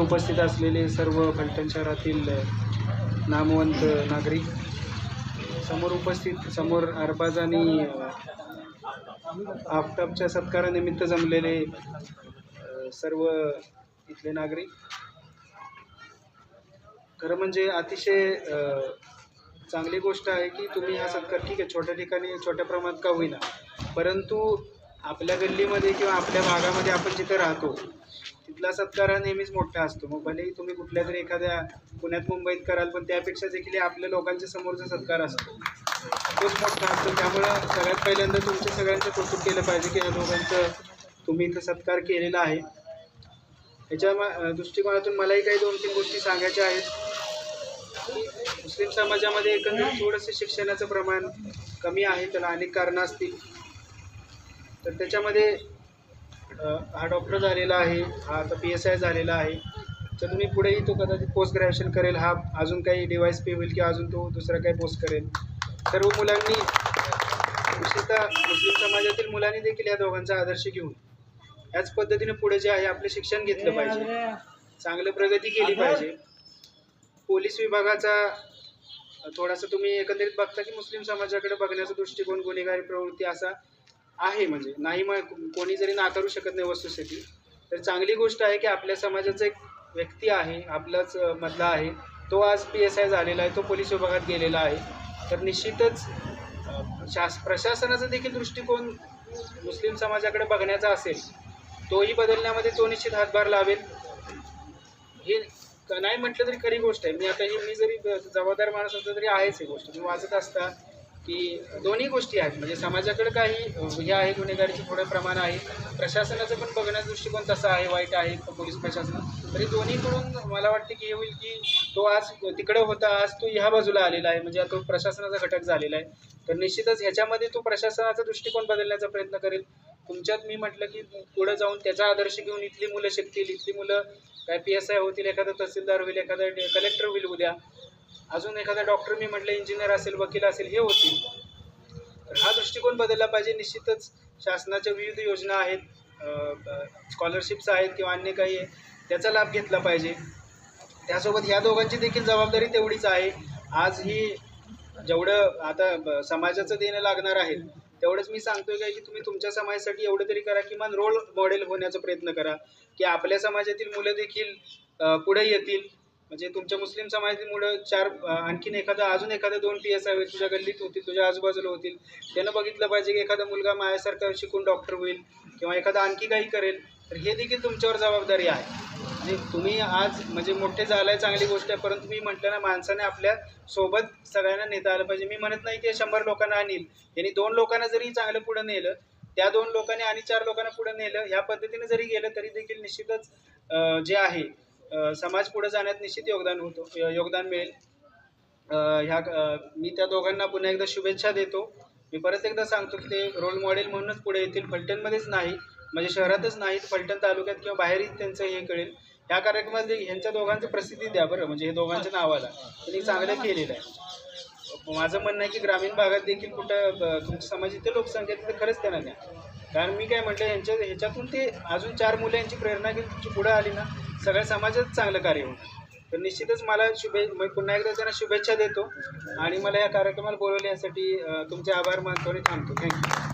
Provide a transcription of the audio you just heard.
उपस्थित असलेले सर्व फलटण शहरातील नामवंत नागरिक समोर उपस्थित समोर अरबाज आणि आफताबच्या सत्कारानिमित्त जमलेले सर्व इथले नागरिक. खरं म्हणजे अतिशय चांगली गोष्ट आहे की तुम्ही हा सत्कार ठीक आहे छोट्या ठिकाणी छोट्या प्रमाणात का होईना. परंतु आपल्या गल्लीमध्ये किंवा आपल्या भागामध्ये आपण जिथे राहतो तिथला सत्कार हा नेहमीच मोठा असतो. मग भलेही तुम्ही कुठल्या तरी एखाद्या पुण्यात मुंबईत कराल पण त्यापेक्षा देखील आपल्या लोकांच्या समोरचा सत्कार असतो. तोच मोठा असतो. त्यामुळं सगळ्यात पहिल्यांदा तुमच्या सगळ्यांचं कौतुक केलं पाहिजे की या दोघांचं तुम्ही इथं सत्कार केलेला आहे. याच्या मा- दृष्टिकोनातून मलाही काही दोन तीन गोष्टी सांगायच्या आहेत. की मुस्लिम समाजामध्ये एकंदरीत थोडंसं शिक्षणाचं प्रमाण कमी आहे. त्याला अनेक कारणं असतील. तर त्याच्यामध्ये हा डॉक्टर झालेला आहे हा आता पी एस आय झालेला आहे. तर तुम्ही पुढेही तो कदाचित पोस्ट ग्रॅज्युएशन करेल हा अजून काही डिवाईस पी होईल किंवा अजून तो दुसरा काही पोस्ट करेल. सर्व मुलांनी विशेषतः मुस्लिम समाजातील मुलांनी देखील या दोघांचा आदर्श घेऊन याच पद्धतीने पुढे जे आहे आपले शिक्षण घेतलं पाहिजे. चांगलं प्रगती केली पाहिजे. पोलीस विभागाचा थोडासा तुम्ही एकंदरीत बघता की मुस्लिम समाजाकडे बघण्याचा दृष्टिकोन गुन्हेगारी प्रवृत्ती असा आहे म्हणजे. नाही मग कोणी जरी नाकारू शकत नाही वस्तुस्थिती तर चांगली गोष्ट आहे की आपल्या समाजाचा एक व्यक्ती आहे आपलाच मधला आहे तो आज पी एस आय झालेला आहे तो पोलीस विभागात गेलेला आहे. तर निश्चितच शास प्रशासनाचा देखील दृष्टिकोन मुस्लिम समाजाकडे बघण्याचा असेल तोही बदलण्यामध्ये तो निश्चित हातभार लावेल. हे नाही म्हटलं तरी खरी गोष्ट आहे. मी आता ही मी जरी ब- जबाबदार माणूस असलो तरी आहेच ही गोष्ट. मी वाचत असता की दोन्ही गोष्टी आहेत. म्हणजे समाजाकडे काही हे आहे गुन्हेगारीचे थोडं प्रमाण आहे. प्रशासनाचं पण बघण्याचा दृष्टिकोन तसा आहे वाईट आहे पोलीस प्रशासन. तरी दोन्हीकडून मला वाटते की हे होईल की तो आज तिकडे होता आज तो ह्या बाजूला आलेला आहे. म्हणजे तो प्रशासनाचा घटक झालेला आहे. तर निश्चितच ह्याच्यामध्ये तो प्रशासनाचा दृष्टिकोन बदलण्याचा प्रयत्न करेल. तुमच्यात मी म्हटलं की पुढे जाऊन त्याचा आदर्श घेऊन इथली मुलं शिकतील. इथली मुलं काय पी एस आय होतील एखादा तहसीलदार होईल एखादा कलेक्टर होईल उद्या. अजून एखादा डॉक्टर मी म्हटलं इंजिनियर असेल वकील असेल हे होतील. तर हा दृष्टिकोन बदलला पाहिजे. निश्चितच शासनाच्या विविध योजना आहेत स्कॉलरशिप्स आहेत किंवा अन्य काही आहे त्याचा लाभ घेतला पाहिजे. त्यासोबत ह्या दोघांची देखील जबाबदारी तेवढीच आहे. आज ही जेवढं आता ब- समाजाचं देणं लागणार आहे तेवढंच मी सांगतोय काय की तुम्ही तुमच्या समाजासाठी एवढं तरी करा किमान रोल मॉडेल होण्याचा प्रयत्न करा की आपल्या समाजातील मुलं देखील पुढे येतील. म्हणजे तुमच्या मुस्लिम समाजामुळे चार आणखीन एखादा अजून एखादा दोन पी एस आय होईल तुझ्या गल्लीत होतील तुझ्या आजूबाजूला होतील त्यानं बघितलं पाहिजे की एखादा मुलगा माझ्यासारखा शिकून डॉक्टर होईल किंवा एखादा आणखी काही करेल तर हे देखील तुमच्यावर जबाबदारी आहे. म्हणजे तुम्ही आज म्हणजे मोठे झालाय चांगली गोष्ट आहे परंतु मी म्हटलं ना माणसाने आपल्यासोबत सगळ्यांना नेता आलं पाहिजे. मी म्हणत नाही की शंभर लोकांना आणील. यांनी दोन लोकांना जरी चांगलं पुढे नेलं त्या दोन लोकांनी आणि चार लोकांना पुढे नेलं ह्या पद्धतीने जरी गेलं तरी देखील निश्चितच जे आहे समाज पुढे जाण्यात निश्चित योगदान होतो योगदान मिळेल. ह्या मी त्या दोघांना पुन्हा एकदा शुभेच्छा देतो. मी परत एकदा सांगतो की ते रोल मॉडेल म्हणूनच पुढे येतील. फलटणमध्येच नाही म्हणजे शहरातच नाहीत फलटण तालुक्यात किंवा बाहेरही त्यांचं हे कळेल. ह्या कार्यक्रमामध्ये ह्यांच्या दोघांची प्रसिद्धी द्या बरं म्हणजे हे दोघांच्या नावाला. त्यांनी चांगलं केलेलं आहे. माझं म्हणणं आहे की ग्रामीण भागात देखील कुठं तुमच्या समाजातील लोकसंख्या तिथे खरंच त्यांना द्या. कारण मी काय म्हटलं ह्यांच्या ह्याच्यातून ते अजून चार मुलं यांची प्रेरणा घेऊन तुमची पुढं आली ना सगळ्या समाजात चांगलं कार्य होणार तर निश्चितच मला शुभे पुन्हा एकदा त्यांना शुभेच्छा देतो. आणि मला या कार्यक्रमाला बोलवण्यासाठी तुमचे आभार मानतो आणि थांबतो. थँक्यू